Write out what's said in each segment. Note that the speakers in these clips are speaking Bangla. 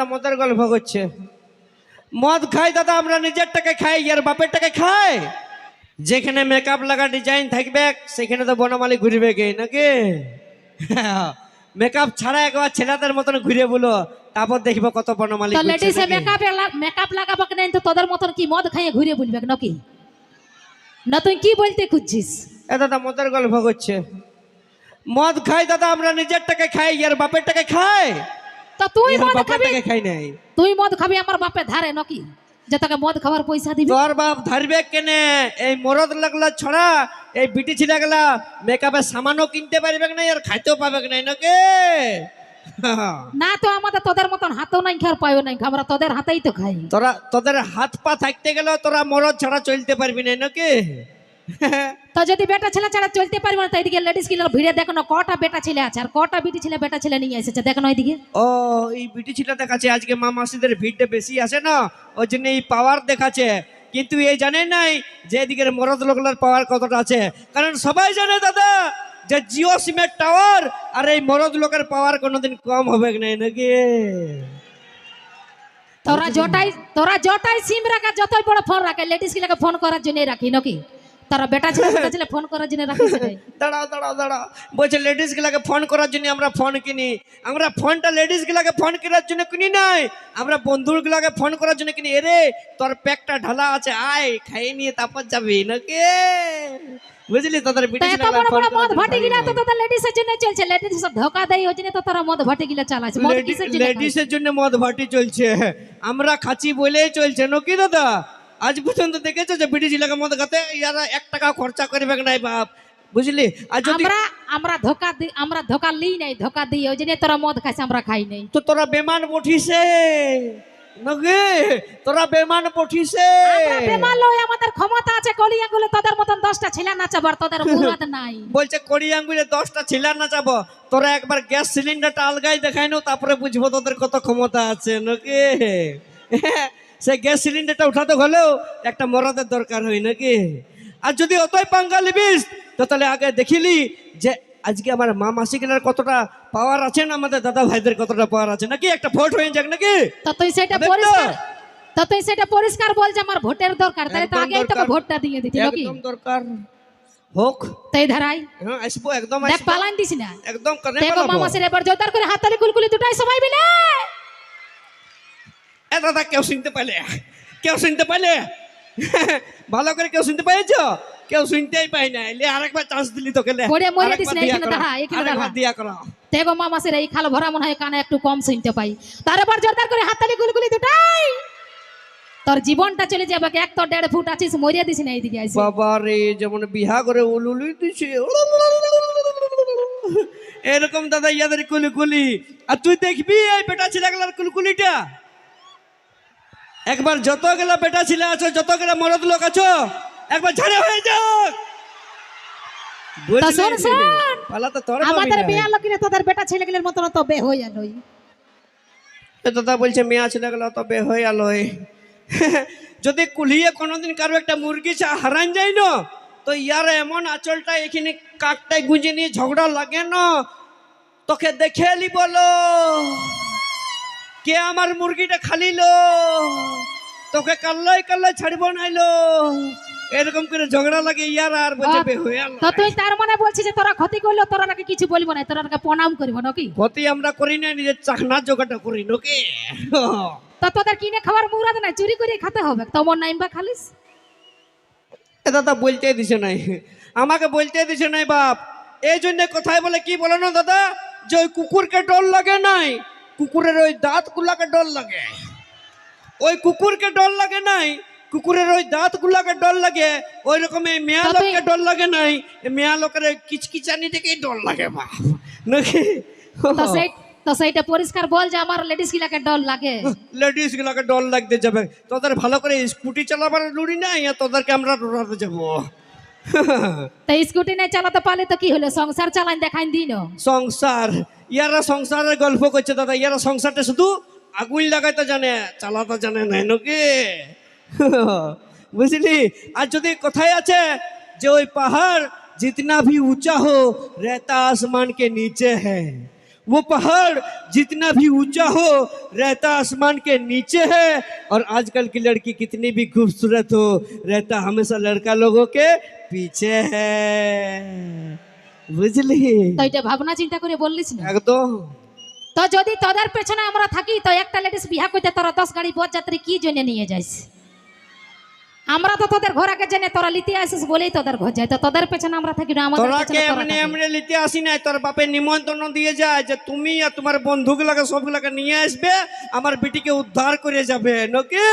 দাদা মদের গল্প করছে। মদ খাই দাদা আমরা নিজের টাকা খাই আর বাপের টাকা খাই যেখানে মেকআপ লাগা ডিজাইন থাকবে সেখানে তো বনমালি ঘুরবে কে নাকি? মেকআপ ছাড়া একবার ছেলেদের মতন ঘুরে বলো তারপর দেখব কত বনমালি লেডিসে মেকআপ মেকআপ লাগাবো কি নাই তো তোদের মতন কি মদ খাইয়ে ঘুরে বলবে নাকি? না তুই কি বলতে খুঁজছিস? এ দাদা মদের গল্প করছে। মদ খাই দাদা আমরা নিজের টাকা খাই আর বাপের টাকা খাই তো তুই মদ খাবি? খাই নাই। তুই মদ খাবি আমার বাপে ধারে নাকি? যে তোকে মদ খাওয়ার পয়সা দিবি? তোর বাপ ধরবে কেনে? এই মরদ লাগলা ছড়া এই বিটি ছিল গেলা মেকআপের সামানও কিনতে পারবে না আর খাইতেও পাবে না নাকি? না তো আমাদের তোদের মতন হাতও নাই খাওয়ার পাইও নাই আমরা তোদের হাতেই তো খাই। তোরা তোদের হাত পা থাকতে গেলেও তোরা মরদ ছাড়া চলতে পারবি না নাকি? তো যদি বেটা ছেলে ছাড়া চলতে পারবে না তো এদিকে লেডিস কিলার ভিড়ে দেখো না কটা বেটা ছেলে আছে আর কটা বিটি ছেলে বেটা ছেলে নিয়ে এসেছে দেখো না এদিকে ও এই বিটি ছিল দেখাচ্ছে আজকে মা মাসিদের ভিড়টা বেশি আছে না ওই জন্য এই পাওয়ার দেখাচ্ছে। কিন্তু এই জানে নাই যে এদিকের মরদ লোকলার পাওয়ার কতটা আছে। কারণ সবাই জানে দাদা যে জিও সিমের টাওয়ার আর এই মরদ লোকের পাওয়ার কোনোদিন কম হবে না নাকি? তোরা জটাই তোরা জটাই সিম রাখা যতই বড় ফোন রাখে লেডিস গুলাকে ফোন করার জন্য রাখি নাকি? তারা বেটা ছেলে বেটা ছেলে ফোন করার জন্য রাখি সেটাই। দাঁড়াও দাঁড়াও দাঁড়াও বলছে লেডিস গুলাকে ফোন করার জন্য আমরা ফোন কিনি। আমরা ফোনটা লেডিস গুলাকে ফোন করার জন্য কিনি নাই। আমরা বন্ধুর গুলাকে ফোন করার জন্য কিনি। এরে তোর প্যাকটা ঢালা আছে আয় খাইয়ে নিয়ে তারপর যাবি নাকি? বুঝলি তোদের তো এত বড় বড় মদ ভাটি গিলা তো তোদের লেডিসের জন্য চলছে। লেডিস সব ধোকা দেয় ওই জন্য তো তোরা মদ ভাটি গিলা চালাচ্ছে। মদ কিসের জন্য মদ ভাটি চলছে। আমরা খাচ্ছি বলেই চলছে নাকি দাদা? আজ পর্যন্ত দেখেছ যে ব্রিটিশ জিলাকে মদ খাতে ইয়ারা এক টাকা খরচা করবে নাই বাপ? বুঝলি? আর যদি আমরা আমরা ধোকা দি আমরা ধোকা লিই নাই ধোকা দিই। ওই জন্য তোরা মদ খাইছে আমরা খাই নাই। তো তোরা বেমান পঠিছে নগে তোরা বেমান পঠিছে আমরা বেমার লই আমাদের ক্ষমতা আছে কলিয়া গুলো তোদের মতন দশটা ছেলে নাচাবার তোদের মুরাদ নাই। বলছে কড়ি আঙ্গুলে দশটা ছিলার না যাব তোরা একবার গ্যাস সিলিন্ডারটা আলগাই দেখাই নো তারপরে বুঝব তোদের কত ক্ষমতা আছে নাকি সে গ্যাস সিলিন্ডারটা উঠাতে হলেও একটা মরাদের দরকার হয় নাকি? আর যদি অতই পাঙ্গা লিবিস তো তাহলে আগে দেখিলি যে আজকে আমার মা মাসিকের কতটা পাওয়ার আছে না আমাদের দাদা ভাইদের কতটা পাওয়ার আছে? নাকি একটা ভোট হয়ে যাক নাকি? তো তুই সেটা পরিষ্কার তো। তুই সেটা পরিষ্কার বল যে আমার ভোটের দরকার তাহলে তো আগেই তোকে ভোটটা দিয়ে দিতি নাকি? একদম দরকার। হোক। তাই ধারাই। হ্যাঁ আসব একদম দেখ পালান না। একদম কানে পালাবো। মামা সের এবার করে হাততালি কুলকুলি দুটাই সবাই মিলে এ দাদা কেউ শুনতে পাইলে? কেউ শুনতে পাইলে? ভালো করে কেউ শুনতে পাইছ? কেউ শুনতেই পাই না লে আরেকবার চান্স দিলি তোকে দিয়া করো, দেখো মামা সের এই খাল ভরা মনে হয় কানে একটু কম শুনতে পাই। তার এবার জোরদার করে হাততালি কুলকুলি দুটাই। তোর জীবনটা চলে যাবে এক তো দেড় ফুট আছিস মরিয়া দিস না এইদিকে আইসি। বাবা রে যেমন বিহা করে উলুলুই দিছে এরকম দাদা ইয়াদের কুলকুলি আর তুই দেখবি এই বেটা ছেলেগুলার কুলকুলিটা একবার যত গেলা বেটা ছেলে আছো যত গেলা মরদ লোক আছো একবার ঝাড়ে হয়ে যাক। আমাদের না। তোদের বেটা ছেলেগুলোর মতন তো বে হয়ে আলোই দাদা বলছে মেয়া ছেলে গেল তবে হয়ে যদি কুলিয়ে কোনোদিন কারও একটা মুরগি হারান যায় না তো ইয়ার এমন আঁচলটা এখানে কাকটায় গুঁজে নিয়ে ঝগড়া লাগে না। তোকে দেখে এলি বলো। কে আমার মুরগিটা খালিলো? তোকে কাল্লাই কাল্লাই ছাড়বো নাইলো এরকম করে ঝগড়া লাগে ইয়ার আর বলছে হয়ে তো তুই তার মানে বলছিস যে তোরা ক্ষতি করল তোরা নাকি কিছু বলব না তোরা নাকি প্রণাম করব নাকি? ক্ষতি আমরা করি না নিজের চাকনা জোগাটা করি নাকি? তো তোদের কিনে খাওয়ার মুরাদ নাই চুরি করে খেতে হবে। তোমার নাইম বা খালিস? এ দাদা বলতে দিছে নাই। আমাকে বলতে দিছে নাই বাপ। এই জন্য কোথায় বলে কি বলো না দাদা? যে ওই কুকুরকে ডর লাগে নাই। কুকুরের ওই দাঁত গুলাকে ডর লাগে। ওই কুকুরকে ডর লাগে নাই কুকুরের ওই দাঁত গুলাকে ডর লাগে ওই রকম এই মেয়া লোককে ডর লাগে নাই মেয়া লোকের ওই কিচকিচানি থেকেই ডর লাগে বাপ নাকি? তো সেই তো সেইটা পরিষ্কার বল যে আমার লেডিস গুলাকে ডর লাগে। লেডিস গুলাকে ডর লাগতে যাবে। তোদের ভালো করে স্কুটি চালাবার লুড়ি নাই আর তোদেরকে আমরা ডরাতে যাব। তো স্কুটি নাই চালাতে পারলে তো কি হলো? সংসার চালান দেখাই দিন সংসার ইয়ারা সংসারের গল্প করছে দাদা ইয়ারা সংসারটা শুধু আগুন লাগাইতে জানে চালাতে জানে নাই নাকি বুঝলি আর যদি কোথায় আছে যে ওই পাহাড় जितना भी ऊंचा हो रहता आसमान के नीचे है वो पहाड़ जितना भी ऊंचा हो रहता आसमान के नीचे है और आजकल की लड़की कितनी भी खूबसूरत हो रहता हमेशा लड़का लोगों के पीछे है বুঝলি? তো এটা ভাবনা চিন্তা করে বললিস না? একদম। তো যদি তোদের পেছনে আমরা থাকি তো একটা লেডিস বিয়া করতে তোরা দশ গাড়ি বর যাত্রী কি জন্য নিয়ে যাইস? আমরা তো তোদের ঘর আগে জেনে তোরা লিতে আসিস বলেই তোদের ঘর যায়। তো তোদের পেছনে আমরা থাকি না আমাদের তোরাকে এমনি এমনি নিতে আসি নাই তোর বাপের নিমন্ত্রণ দিয়ে যায় যে তুমি আর তোমার বন্ধুগুলাকে সবগুলাকে নিয়ে আসবে আমার বিটিকে উদ্ধার করে যাবে নাকি?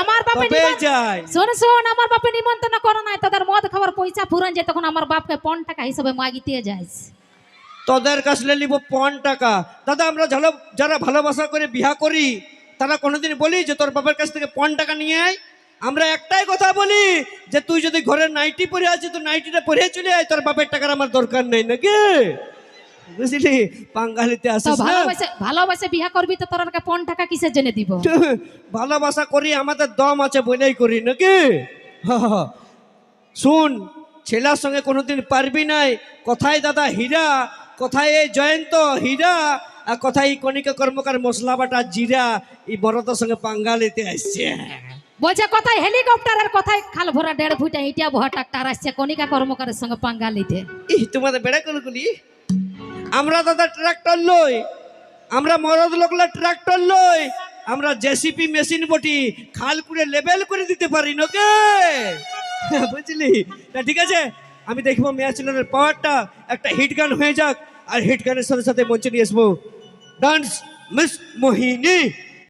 আমার বাপে যায়। শোন শোন আমার বাপে নিমন্ত্রণ করে নাই তোদের মদ খাবার পয়সা ফুরান যায় তখন আমার বাপকে পন টাকা হিসেবে মাগিতে যাইস। তোদের কাছে নিব পন টাকা। দাদা আমরা যারা ভালোবাসা করে বিয়া করি তারা কোনোদিন বলি যে তোর বাপের কাছ থেকে পন টাকা নিয়ে আয়? আমরা একটাই কথা বলি যে তুই যদি ঘরে নাইটি পরে আছিস তো নাইটিটা পরে চলে আয়। তোর বাপের টাকার আমার দরকার নেই নাকি? বুঝলি? আসিস ভালোবাসে ভালোবাসে করবি তো তোরা পন টাকা কিসের জন্য দিব? ভালোবাসা করি আমাদের দম আছে বলেই করি নাকি। শুন ছেলের সঙ্গে কোনোদিন পারবি নাই। কোথায় দাদা হীরা কোথায় এই জয়ন্ত হীরা আর কোথায় কণিকা কর্মকার মশলা বাটা জিরা এই বড়দের সঙ্গে পাঙ্গালিতে আসছে। বলছে, কোথায় হেলিকপ্টার আর কোথায় খাল ভরা দেড় ফুটা ইটা ভরা ট্রাক্টর আসছে কনিকা কর্মকারের সঙ্গে পাঙ্গা নিতে ই তোমাদের বেড়া কলগুলি আমরা দাদা ট্রাক্টর লই আমরা মরদ লোকলা ট্রাক্টর লই আমরা জেসিপি মেশিন বটি খাল করে লেবেল করে দিতে পারি নকে বুঝলি? তা ঠিক আছে, আমি দেখব ম্যাচলের পাওয়ারটা, একটা হিট গান হয়ে যাক, আর হিট গানের সাথে সাথে মঞ্চে নিয়ে আসব। ডান্স মিস মোহিনী